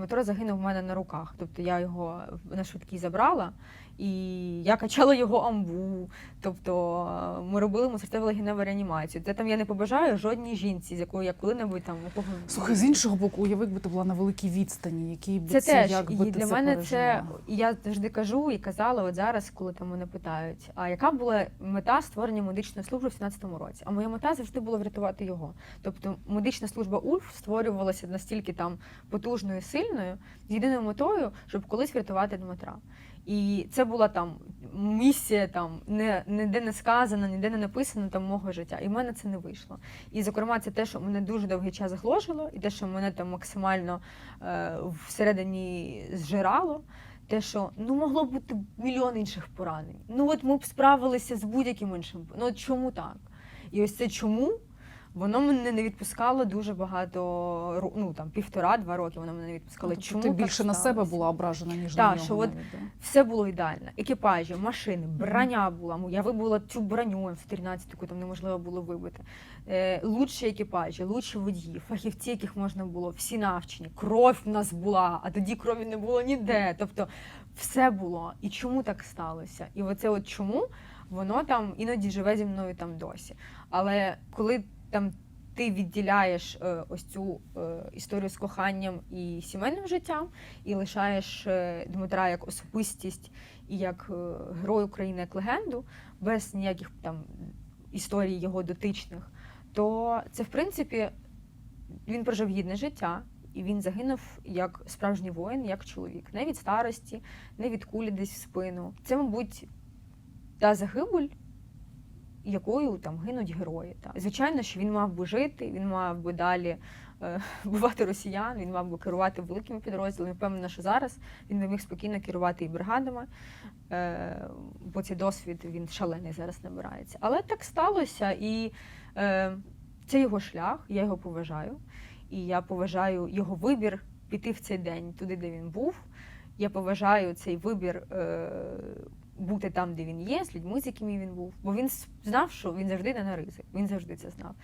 Дмитро загинув в мене на руках. Тобто я його на швидкій забрала, і я качала його амбу. Тобто е, ми робили йому серцево-легеневу реанімацію. Це там я не побажаю жодній жінці, з якою я коли-небудь там у кого Слухай, з іншого боку, уяви, якби ти була на великій відстані, який би це це, теж як і ти для це мене це пережила? і я завжди кажу і казала, от зараз, коли там мене питають, а яка була мета створення медичної служби в 17-му році? А моя мета завжди була врятувати його. Тобто медична служба УЛФ створювалася настільки там потужною, і сильною, з єдиною метою, щоб колись врятувати Дмитра. І це була там місія, там не ніде не сказана, ніде не написано там мого життя. І в мене це не вийшло. І зокрема, це те, що мене дуже довгий час гложило, і те, що мене там максимально е, всередині зжирало. Те, що ну могло бути мільйон інших поранень. Ну от ми б справилися з будь-яким іншим. Ну от чому так? І ось це чому воно мене не відпускало дуже багато ро- ну там півтора-два роки. Воно мене не відпускало. Тобто чому ти так більше на себе сталося? була ображена, ніж Так, на нього що от навіть, да? все було ідеально. Екіпажі, машини, броня була. Я вибила цю броню М113, яку там неможливо було вибити. Е, лучші екіпажі, лучші водії, фахівці, яких можна було, всі навчені. Кров в нас була, а тоді крові не було ніде. Тобто все було. І чому так сталося? І оце от чому воно там іноді живе зі мною там досі. Але коли там ти відділяєш е, ось цю е, історію з коханням і сімейним життям, і лишаєш е, Дмитра як особистість і як герой України, як легенду, без ніяких там історій його дотичних, то це в принципі він прожив гідне життя. І він загинув як справжній воїн, як чоловік. Не від старості, не від кулі десь в спину. Це, мабуть, та загибель, якою там гинуть герої. Та. Звичайно, що він мав би жити, він мав би далі е, вбивати росіян, він мав би керувати великими підрозділами. Впевнена, що зараз він би міг спокійно керувати і бригадами, е, бо цей досвід він шалений зараз набирається. Але так сталося, і е, це його шлях, я його поважаю. І я поважаю його вибір піти в цей день туди, де він був. Я поважаю цей вибір е, бути там, де він є, з людьми, з якими він був. Бо він знав, що він завжди не на ризик. Він завжди це знав.